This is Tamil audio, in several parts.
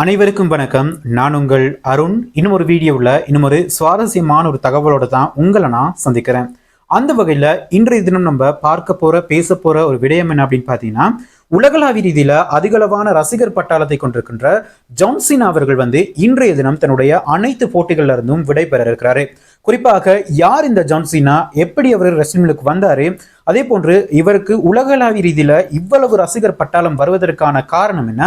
அனைவருக்கும் வணக்கம். நான் உங்கள் அருண். இன்னும் ஒரு வீடியோவில் இன்னும் ஒரு சுவாரஸ்யமான ஒரு தகவலோட தான் உங்களை நான் சந்திக்கிறேன். அந்த வகையில் இன்றைய தினம் நம்ம பார்க்க போகிற பேச போகிற ஒரு விடயம் என்ன அப்படின்னு பார்த்தீங்கன்னா உலகளாவிய ரீதியில் அதிகளவான ரசிகர் பட்டாளத்தை கொண்டிருக்கின்ற ஜான்சின் அவர்கள் வந்து இன்றைய தினம் தன்னுடைய அனைத்து போட்டிகள்ல இருந்தும் விடைபெற இருக்கிறாரு. குறிப்பாக யார் இந்த ஜான்சினா எப்படி அவர் ரெஸ்லிம்லுக்கு வந்தாரு அதே போன்று இவருக்கு உலகளாவிய ரீதியில் இவ்வளவு ரசிகர் பட்டாளம் வருவதற்கான காரணம் என்ன?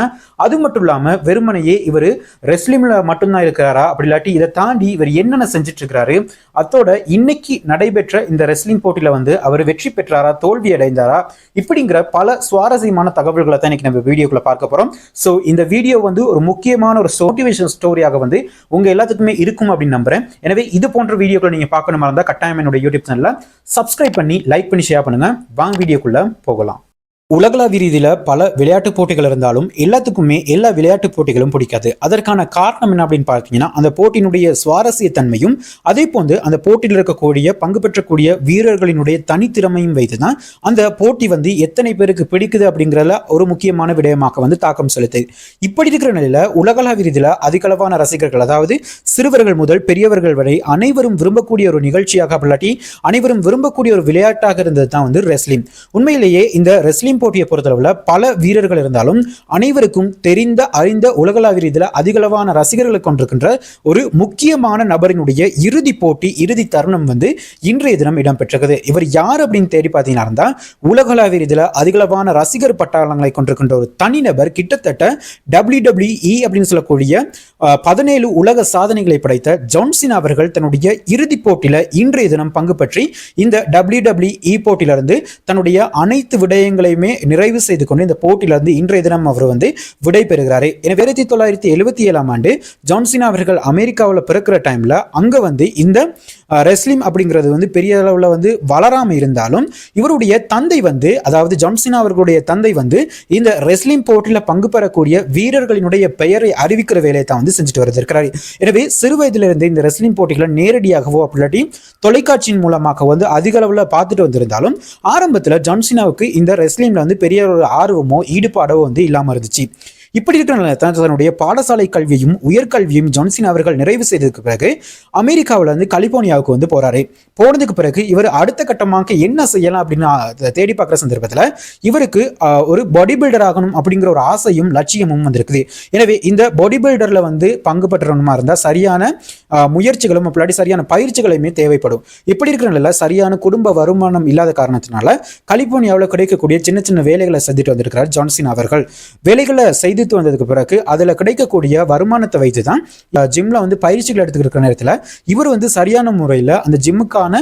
அது மட்டும் இல்லாமல் வெறுமனையே இவர் ரெஸ்லிமில் மட்டும்தான் இருக்கிறாரா? அப்படி இல்லாட்டி இதை தாண்டி இவர் என்னென்ன செஞ்சுட்டு இருக்கிறாரு அதோட இன்னைக்கு நடைபெற்ற இந்த ரெஸ்லிங் போட்டியில் வந்து அவர் வெற்றி பெற்றாரா? தோல்வி அடைந்தாரா? இப்படிங்கிற பல சுவாரஸ்யமான தகவல்களை தான் இன்னைக்கு நம்ம வீடியோக்குள்ள பார்க்க போறோம். ஸோ இந்த வீடியோ வந்து ஒரு முக்கியமான ஒரு மோட்டிவேஷன் ஸ்டோரியாக வந்து உங்க எல்லாத்துக்குமே இருக்கும் அப்படின்னு நம்புறேன். எனவே இது போன்ற வீடியோக்களை நீங்க பார்க்கணுமா இருந்தால் கட்டாயம் என்னோட யூடியூப் சேனலில் சப்ஸ்கிரைப் பண்ணி லைக் பண்ணி ஷேர் பண்ணுங்கள் வாங்க வீடியோக்குள்ள போகலாம். உலகளாவிய ரீதியில் பல விளையாட்டு போட்டிகள் இருந்தாலும் எல்லாத்துக்குமே எல்லா விளையாட்டு போட்டிகளும் பிடிக்காது. அதற்கான காரணம் என்ன அப்படின்னு பார்த்தீங்கன்னா அந்த போட்டியினுடைய சுவாரஸ்ய தன்மையும் அதே போன்று அந்த போட்டியில் இருக்கக்கூடிய பங்கு பெற்றக்கூடிய வீரர்களினுடைய தனித்திறமையும் வைத்து தான் அந்த போட்டி வந்து எத்தனை பேருக்கு பிடிக்குது அப்படிங்கிறதுல ஒரு முக்கியமான விடயமாக வந்து தாக்கம் செலுத்துது இப்படி இருக்கிற நிலையில் உலகளாவிய ரீதியில் அதிகளவான ரசிகர்கள் அதாவது சிறுவர்கள் முதல் பெரியவர்கள் வரை அனைவரும் விரும்பக்கூடிய ஒரு நிகழ்ச்சியாக இல்லாட்டி அனைவரும் விரும்பக்கூடிய ஒரு விளையாட்டாக இருந்தது தான் வந்து ரெஸ்லிங் உண்மையிலேயே இந்த ரெஸ்லிங் போட்டியை பொறுத்தளவில் பல வீரர்கள் இருந்தாலும் அனைவருக்கும் தெரிந்த அறிந்த உலகளாவிய ரீதியில் அதிகளவான ரசிகர்களை கொண்டிருக்கின்ற ஒரு முக்கியமான நபரினுடைய இறுதி போட்டி இறுதி தருணம் வந்து இன்றைய தினம் இடம்பெற்றது இவர் யார் அப்படின்னு தேடி பார்த்தீங்கன்னா உலகளாவிய ரீதியில் அதிகளவான ரசிகர் பட்டாளங்களை கொண்டிருக்கின்ற ஒரு தனிநபர் கிட்டத்தட்ட டபிள்யூ டபிள்யூஇ அப்படின்னு சொல்லக்கூடிய பதினேழு உலக சாதனைகளை படைத்த ஜான்சின் அவர்கள் தன்னுடைய இறுதி போட்டியில் இன்றைய தினம் பங்கு பற்றி இந்த டபிள்யூ டபிள்யூஇ போட்டியிலிருந்து தன்னுடைய அனைத்து விடயங்களையுமே நிறைவு செய்து கொண்டு இந்த போட்டியிலிருந்து இன்றைய தினம் அவர் வந்து விடைபெறுகிறார் எனவே ஆயிரத்தி தொள்ளாயிரத்தி எழுபத்தி ஏழாம் ஆண்டு ஜான்சினா அவர்கள் அமெரிக்காவில் பிறக்கிற டைம்ல அங்கே வந்து இந்த ரெஸ்லிம் அப்படிங்கிறது வந்து பெரிய அளவில் வந்து வளராமல் இருந்தாலும் இவருடைய தந்தை வந்து அதாவது ஜம்சினா அவர்களுடைய தந்தை வந்து இந்த ரெஸ்லிம் போட்டியில் பங்கு பெறக்கூடிய வீரர்களினுடைய பெயரை அறிவிக்கிற வேலையை தான் வந்து செஞ்சுட்டு வருதிருக்கிறார் எனவே சிறு வயதிலிருந்து இந்த ரெஸ்லிம் போட்டிகளை நேரடியாகவோ அப்படி தொலைக்காட்சியின் மூலமாக வந்து அதிக அளவில் பார்த்துட்டு வந்திருந்தாலும் ஆரம்பத்தில் ஜான்சினாவுக்கு இந்த ரெஸ்லிமில் வந்து பெரிய ஒரு ஆர்வமோ ஈடுபாடோ வந்து இல்லாமல் இருந்துச்சு. இப்படி இருக்கிற தன்னுடைய பாடசாலை கல்வியும் உயர்கல்வியும் ஜான்சின் அவர்கள் நிறைவு செய்ததுக்கு பிறகு அமெரிக்காவில் வந்து கலிபோர்னியாவுக்கு வந்து போறாரு. போனதுக்கு பிறகு இவர் அடுத்த கட்டமாக என்ன செய்யலாம் அப்படின்னு தேடி பார்க்குற சந்தர்ப்பத்தில் இவருக்கு ஒரு பாடி பில்டர் ஆகணும் அப்படிங்கிற ஒரு ஆசையும் லட்சியமும் வந்திருக்குது. எனவே இந்த பாடி பில்டரில் வந்து பங்கு பெற்றவனுமா இருந்தால் சரியான முயற்சிகளும் அப்படி சரியான பயிற்சிகளுமே தேவைப்படும். இப்படி இருக்கிற நிலையில் சரியான குடும்ப வருமானம் இல்லாத காரணத்தினால கலிபோர்னியாவில் கிடைக்கக்கூடிய சின்ன சின்ன வேலைகளை செஞ்சுட்டு வந்திருக்கிறார் ஜான்சின் அவர்கள். வேலைகளை செய்துட்டு வந்ததுக்கு பிறகு அதில் கிடைக்கக்கூடிய வருமானத்தை வைத்து தான் ஜிம்மில் வந்து பயிற்சிகள் எடுத்துக்கிட்டு இருக்கிற நேரத்தில் இவர் வந்து சரியான முறையில் அந்த ஜிம்முக்கான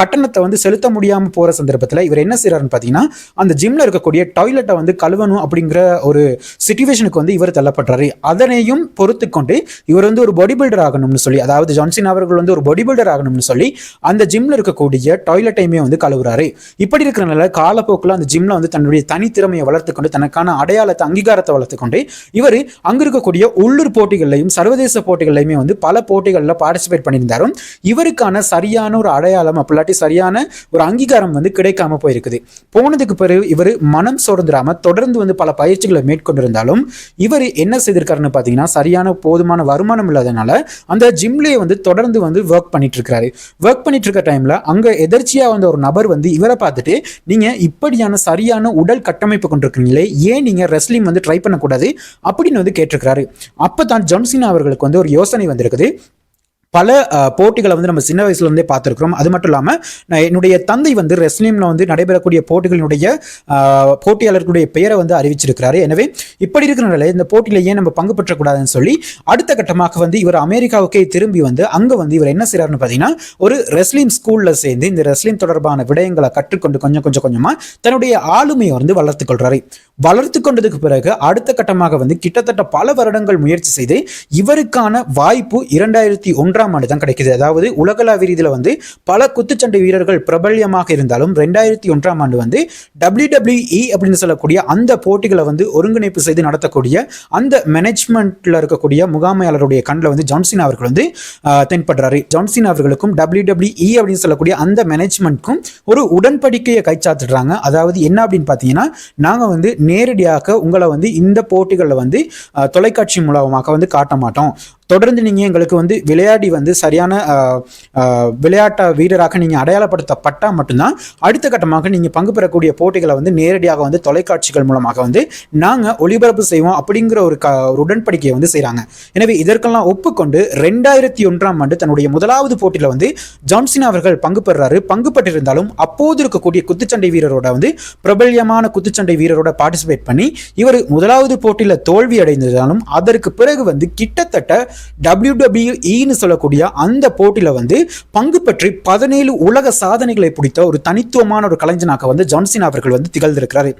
கட்டணத்தை வந்து செலுத்த முடியாமல் போகிற சந்தர்ப்பத்தில் இவர் என்ன செய்கிறாருன்னு பார்த்தீங்கன்னா அந்த ஜிம்மில் இருக்கக்கூடிய டாய்லெட்டை வந்து கழுவணும் அப்படிங்கிற ஒரு சுச்சுவேஷனுக்கு வந்து இவர் தள்ளப்படுறாரு. அதனையும் பொறுத்து கொண்டு இவர் வந்து ஒரு பாடி பில்டர் ஆகணும்னு சொல்லி அதாவது ஜான்சின் அவர்கள் வந்து ஒரு பாடி பில்டர் ஆகணும்னு சொல்லி அந்த ஜிம்ல இருக்கக்கூடிய டாய்லெட்டையுமே வந்து கழுவுறாரு. இப்படி இருக்கிறனால காலப்போக்கில் அந்த ஜிம்ல வந்து தன்னுடைய தனித்திறமையை வளர்த்துக்கொண்டு தனக்கான அடையாளத்தை அங்கீகாரத்தை வளர்த்துக்கொண்டு இவர் அங்க இருக்கக்கூடிய உள்ளூர் போட்டிகள்லையும் சர்வதேச போட்டிகள்லையுமே வந்து பல போட்டிகளில் பார்ட்டிசிபேட் பண்ணியிருந்தாரும். இவருக்கான சரியான ஒரு அடையாளம் அப்படிலாட்டி சரியான ஒரு அங்கீகாரம் வந்து கிடைக்காம போயிருக்குது. போனதுக்கு பிறகு இவர் மனம் சோர்ந்துடாம தொடர்ந்து வந்து பல பயிற்சிகளை மேற்கொண்டிருந்தாலும் இவர் என்ன செய்திருக்காருன்னு பார்த்தீங்கன்னா சரியான போதுமான வருமானம் இல்லாதனால அந்த ஜிம்லேயே வந்து தொடர்ந்து வந்து ஒர்க் பண்ணிட்டு இருக்காரு ஒர்க் பண்ணிட்டு இருக்க டைம்ல அங்க எதர்ச்சியா வந்த ஒரு நபர் வந்து இவரை பார்த்துட்டு நீங்க இப்படியான சரியான உடல் கட்டமைப்பு கொண்டிருக்கீங்களே ஏன் நீங்க ரெஸ்லிங் வந்து ட்ரை பண்ணக்கூடாது? அப்படின்னு வந்து கேட்டிருக்கிறாரு. அப்பதான் ஜம்சினா அவர்களுக்கு வந்து ஒரு யோசனை வந்திருக்குது. பல போட்டிகளை வந்து நம்ம சின்ன வயசுலேருந்தே பார்த்துருக்குறோம். அது மட்டும் இல்லாமல் என்னுடைய தந்தை வந்து ரெஸ்லிமில் வந்து நடைபெறக்கூடிய போட்டிகளினுடைய போட்டியாளர்களுடைய பெயரை வந்து அறிவிச்சிருக்கிறாரு. எனவே இப்படி இருக்கிறனால இந்த போட்டியில் ஏன் நம்ம பங்கு பெற்றக்கூடாதுன்னு சொல்லி அடுத்த கட்டமாக வந்து இவர் அமெரிக்காவுக்கே திரும்பி வந்து அங்கே வந்து இவர் என்ன செய்கிறார்னு பார்த்தீங்கன்னா ஒரு ரெஸ்லிம் ஸ்கூலில் சேர்ந்து இந்த ரெஸ்லிம் தொடர்பான விடயங்களை கற்றுக்கொண்டு கொஞ்சம் கொஞ்சம் கொஞ்சமாக தன்னுடைய ஆளுமையை வந்து வளர்த்து கொள்கிறாரு வளர்த்து கொண்டதுக்கு பிறகு அடுத்த கட்டமாக வந்து கிட்டத்தட்ட பல வருடங்கள் முயற்சி செய்து இவருக்கான வாய்ப்பு இரண்டாயிரத்தி ஒன்றாம் ஆறாம் ஆண்டு தான் கிடைக்குது. அதாவது உலகளாவிய இதில் வந்து பல குத்துச்சண்டை வீரர்கள் பிரபல்யமாக இருந்தாலும் ரெண்டாயிரத்தி ஒன்றாம் ஆண்டு வந்து டபிள்யூடபிள்யூஇ அப்படின்னு சொல்லக்கூடிய அந்த போட்டிகளை வந்து ஒருங்கிணைப்பு செய்து நடத்தக்கூடிய அந்த மேனேஜ்மெண்ட்டில் இருக்கக்கூடிய முகாமையாளருடைய கண்ணில் வந்து ஜான்சின் அவர்கள் வந்து தென்படுறாரு. ஜான்சின் அவர்களுக்கும் டபிள்யூடபிள்யூஇ அப்படின்னு சொல்லக்கூடிய அந்த மேனேஜ்மெண்ட்க்கும் ஒரு உடன்படிக்கையை கைச்சாத்துடுறாங்க. அதாவது என்ன அப்படின்னு பார்த்தீங்கன்னா நாங்கள் வந்து நேரடியாக உங்களை வந்து இந்த போட்டிகளில் வந்து தொலைக்காட்சி மூலமாக வந்து காட்ட மாட்டோம். தொடர்ந்து நீங்கள் எங்களுக்கு வந்து விளையாடி வந்து சரியான விளையாட்ட வீரராக நீங்கள் அடையாளப்படுத்தப்பட்டால் மட்டும்தான் அடுத்த கட்டமாக நீங்கள் பங்கு பெறக்கூடிய போட்டிகளை வந்து நேரடியாக வந்து தொலைக்காட்சிகள் மூலமாக வந்து நாங்கள் ஒளிபரப்பு செய்வோம் அப்படிங்கிற ஒரு க ஒரு உடன்படிக்கையை வந்து செய்கிறாங்க எனவே இதற்கெல்லாம் ஒப்புக்கொண்டு ரெண்டாயிரத்தி ஒன்றாம் ஆண்டு தன்னுடைய முதலாவது போட்டியில் வந்து ஜான்சின் அவர்கள் பங்கு பெறுறாரு பங்கு பெற்றிருந்தாலும் அப்போது இருக்கக்கூடிய குத்துச்சண்டை வீரரோட வந்து பிரபல்யமான குத்துச்சண்டை வீரரோட பார்ட்டிசிபேட் பண்ணி இவர் முதலாவது போட்டியில் தோல்வி அடைந்திருந்தாலும் அதற்கு பிறகு வந்து கிட்டத்தட்ட டபிள்யூடபிள்யூஇன்னு சொல்லக்கூடிய அந்த போட்டியில் வந்து பங்கு பற்றி பதினேழு உலக சாதனைகளை பிடித்த ஒரு தனித்துவமான ஒரு கலைஞனாக வந்து ஜான்சின் அவர்கள் வந்து திகழ்ந்திருக்கிறார்.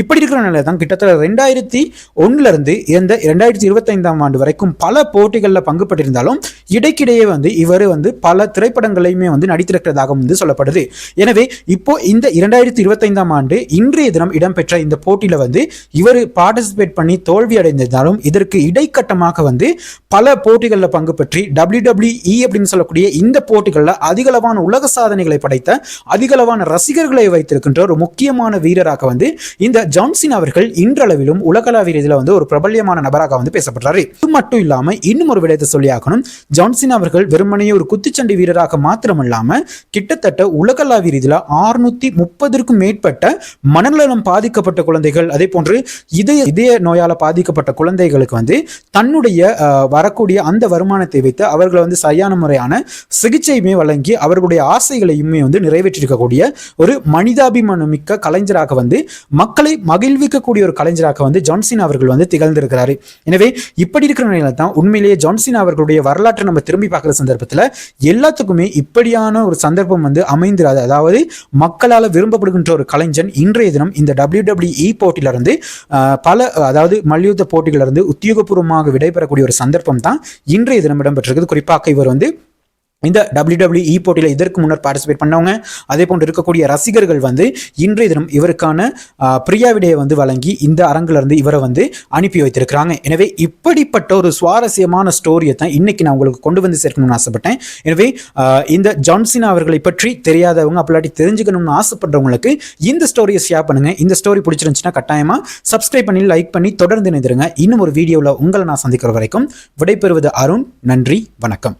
இப்படி இருக்கிற நிலையில தான் கிட்டத்தட்ட ரெண்டாயிரத்தி ஒன்னுலேருந்து இருந்து இந்த ரெண்டாயிரத்தி இருபத்தைந்தாம் ஆண்டு வரைக்கும் பல போட்டிகளில் பங்கு பெற்றிருந்தாலும் இடைக்கிடையே வந்து இவர் வந்து பல திரைப்படங்களையுமே வந்து நடித்திருக்கிறதாக வந்து சொல்லப்படுது. எனவே இப்போ இந்த இரண்டாயிரத்தி இருபத்தைந்தாம் ஆண்டு இன்றைய தினம் இடம்பெற்ற இந்த போட்டியில் வந்து இவர் பார்ட்டிசிபேட் பண்ணி தோல்வி அடைந்திருந்தாலும் இதற்கு இடைக்கட்டமாக வந்து பல போட்டிகளில் பங்கு பெற்றி டபிள்யூடபிள்யூஇ அப்படின்னு சொல்லக்கூடிய இந்த போட்டிகளில் அதிகளவான உலக சாதனைகளை படைத்த அதிகளவான ரசிகர்களை வைத்திருக்கின்ற ஒரு முக்கியமான வீரராக வந்து இந்த ஜான்சின் அவர்கள் இன்றளவிலும் உலகளாவிய ரீதியில் வந்து ஒரு பிரபல்யமான நபராக வந்து பேசப்படுறாரு. இது மட்டும் இல்லாம இன்னும் ஒரு விடயத்தை சொல்லியாகணும் ஜான்சின் அவர்கள் வெறுமனையே ஒரு குத்துச்சண்டை வீரராக மாத்திரமல்லாம கிட்டத்தட்ட உலகளாவிய ரீதியில் ஆறுநூத்தி முப்பதற்கும் மேற்பட்ட மனநலம் பாதிக்கப்பட்ட குழந்தைகள் அதே போன்று இதய இதய நோயால பாதிக்கப்பட்ட குழந்தைகளுக்கு வந்து தன்னுடைய வரக்கூடிய அந்த வருமானத்தை வைத்து அவர்களை வந்து சரியான முறையான சிகிச்சையுமே வழங்கி அவர்களுடைய ஆசைகளையுமே வந்து நிறைவேற்றிருக்கக்கூடிய ஒரு மனிதாபிமானமிக்க கலைஞராக வந்து மக்களை மகிழ்விக்கக்கூடிய ஒரு கலைஞராக வந்து ஜான்சின் அவர்கள் வந்து திகழ்ந்திருக்கிறாரு. எனவே இப்படி இருக்கிற நிலையில தான் உண்மையிலேயே ஜான்சின் அவர்களுடைய வரலாற்றை நம்ம திரும்பி பார்க்குற சந்தர்ப்பத்தில் எல்லாத்துக்குமே இப்படியான ஒரு சந்தர்ப்பம் வந்து அமைந்திராது. அதாவது மக்களால் விரும்பப்படுகின்ற ஒரு கலைஞன் இன்றைய தினம் இந்த டபிள்யூடபிள்யூஇ போட்டியிலிருந்து பல அதாவது மல்யுத்த போட்டிகளிலிருந்து உத்தியோகபூர்வமாக விடைபெறக்கூடிய ஒரு சந்தர்ப்பம் தான் இன்றைய தினம் இடம்பெற்றிருக்குது. குறிப்பாக இவர் வந்து இந்த டபிள்யூடபிள்யூஇ போட்டியில் இதற்கு முன்னர் பார்ட்டிசிபேட் பண்ணவங்க அதே போன்று இருக்கக்கூடிய ரசிகர்கள் வந்து இன்றைய தினம் இவருக்கான பிரியா விடையை வந்து வழங்கி இந்த அரங்கிலிருந்து இவரை வந்து அனுப்பி வைத்திருக்கிறாங்க. எனவே இப்படிப்பட்ட ஒரு சுவாரஸ்யமான ஸ்டோரியை தான் இன்னைக்கு நான் உங்களுக்கு கொண்டு வந்து சேர்க்கணும்னு ஆசைப்பட்டேன். எனவே இந்த ஜான்சினா அவர்களை பற்றி தெரியாதவங்க அப்படி தெரிஞ்சுக்கணும்னு ஆசைப்படுறவங்களுக்கு இந்த ஸ்டோரியை ஷேர் பண்ணுங்க. இந்த ஸ்டோரி பிடிச்சிருந்துச்சுன்னா கட்டாயமாக சப்ஸ்கிரைப் பண்ணி லைக் பண்ணி தொடர்ந்து இணைந்திருங்க. இன்னும் ஒரு வீடியோவில் உங்களை நான் சந்திக்கிற வரைக்கும் விடைபெறுவது அருண். நன்றி வணக்கம்.